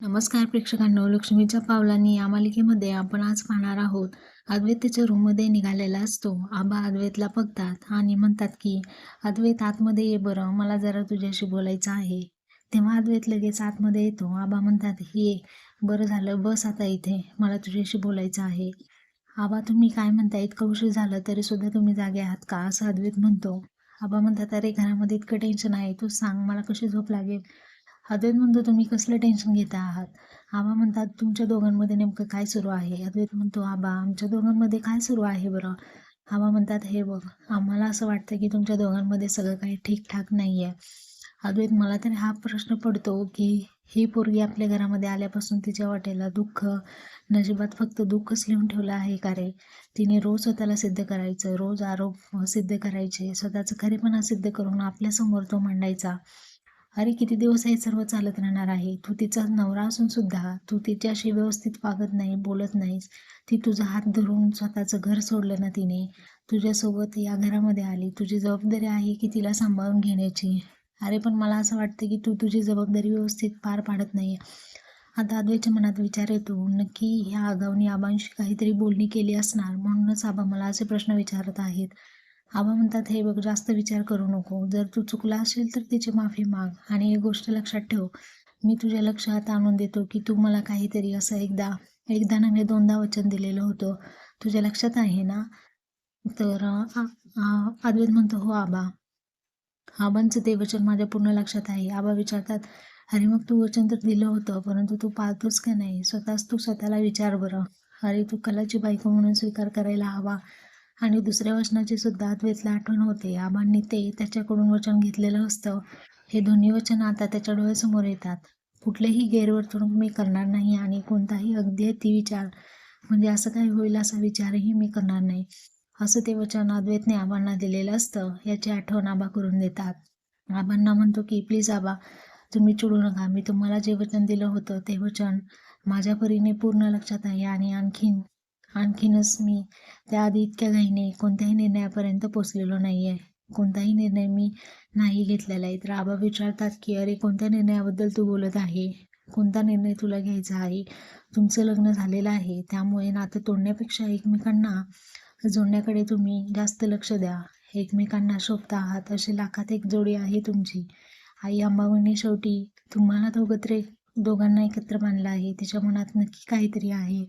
नमस्कार प्रेक्षकांनो लक्ष्मीच्या पावलांनी या मालिकेमध्ये आपण आज पाहणार आहोत अद्वैत त्याच्या रूममध्ये निघालेला असतो. आबा अद्वैतला बघतात आणि म्हणतात की अद्वैत आतमध्ये ये बरं मला जरा तुझ्याशी बोलायचं आहे. तेव्हा अद्वैत लगेच आतमध्ये येतो. आबा म्हणतात ये बरं झालं बस आता इथे मला तुझ्याशी बोलायचं आहे. आबा तुम्ही काय म्हणता इतकं उशीर झालं तरी सुद्धा तुम्ही जागे आहात का? असं अद्वैत म्हणतो. आबा म्हणतात अरे घरामध्ये इतकं टेन्शन आहे तू सांग मला कशी झोप लागेल? अद्वैत म्हणतो तुम्ही कसलं टेन्शन घेता आहात? आबा म्हणतात तुमच्या दोघांमध्ये नेमकं काय सुरू आहे? अद्वैत म्हणतो आबा आमच्या दोघांमध्ये काय सुरू आहे बरं? आबा म्हणतात हे बघ आम्हाला असं वाटतं की तुमच्या दोघांमध्ये सगळं काही ठीकठाक नाही आहे अद्वैत मला तर हा प्रश्न पडतो की ही पोरगी आपल्या घरामध्ये आल्यापासून तिच्या वाटेला दुःख नशिबात फक्त दुःखच लिहून ठेवलं आहे का रे? तिने रोज स्वतःला सिद्ध करायचं रोज आरोप सिद्ध करायचे स्वतःचं खरेपणा सिद्ध करून आपल्यासमोर तो मांडायचा. अरे किती दिवस हे सर्व चालत राहणार आहे? तू तिचा नवरा असून सुद्धा तू तिच्याशी व्यवस्थित वागत नाही बोलत नाहीस. ती तुझा हात धरून स्वतःचं घर सोडलं ना तिने. तुझ्यासोबत या घरामध्ये आली. तुझी जबाबदारी आहे की तिला सांभाळून घेण्याची. अरे पण मला असं वाटतं की तू तुझी जबाबदारी व्यवस्थित पार पाडत नाही आता आदवेच्या मनात विचार येतो. नक्की ह्या आगाऊनी आबांशी काहीतरी बोलणी केली असणार? म्हणूनच आबा मला असे प्रश्न विचारत आहेत. आबा म्हणतात हे बघ जास्त विचार करू नको. जर तू चुकला असेल तर तिची माफी माग. आणि एक गोष्ट लक्षात ठेव. मी तुझ्या लक्षात आणून देतो की तू मला काहीतरी असं एकदा एकदा नव्हे दोनदा वचन दिलेलं होतं. तुझ्या लक्षात आहे ना? तर अद्वैत म्हणतो हो आबा. आबांचं ते वचन माझ्या पूर्ण लक्षात आहे. आबा विचारतात अरे मग तू वचन तर दिलं होतं परंतु तू पाळतोस का नाही? स्वतःच तू स्वतःला विचार बरं. अरे तू कलाची बायको म्हणून स्वीकार करायला हवा. आणि दुसऱ्या वचनाची सुद्धा अद्वैतला आठवण होते. आबांनी ते त्याच्याकडून वचन घेतलेलं असतं. हे दोन्ही वचन आता त्याच्या डोळ्यासमोर येतात. कुठलेही गैरवर्तणूक मी करणार नाही आणि कोणताही अगदी ती विचार म्हणजे असं काय होईल असा विचारही मी करणार नाही. असं ते वचन अद्वैतने आबांना दिलेलं असतं. याची आठवण आबा करून देतात. आबांना म्हणतो की प्लीज आबा तुम्ही चिडू नका. मी तुम्हाला जे वचन दिलं होतं ते वचन माझ्या परीने पूर्ण लक्षात आहे आणि आणखीन आणखीनच मी त्याआधी इतक्या घाईने कोणत्याही निर्णयापर्यंत पोचलेलो नाही आहे कोणताही निर्णय मी नाही घेतलेला आहे. तर आबा विचारतात की अरे कोणत्या निर्णयाबद्दल तू बोलत आहे? कोणता निर्णय तुला घ्यायचा आहे? तुमचं लग्न झालेलं आहे. त्यामुळे नातं तोडण्यापेक्षा एकमेकांना जोडण्याकडे तुम्ही जास्त लक्ष द्या. एकमेकांना शोभता आहात. असे लाखात एक जोडी आहे तुमची. आई अंबाबाईंनी शेवटी तुम्हाला दोघत्रे दोघांना एकत्र बांधलं आहे. तिच्या मनात नक्की काहीतरी आहे.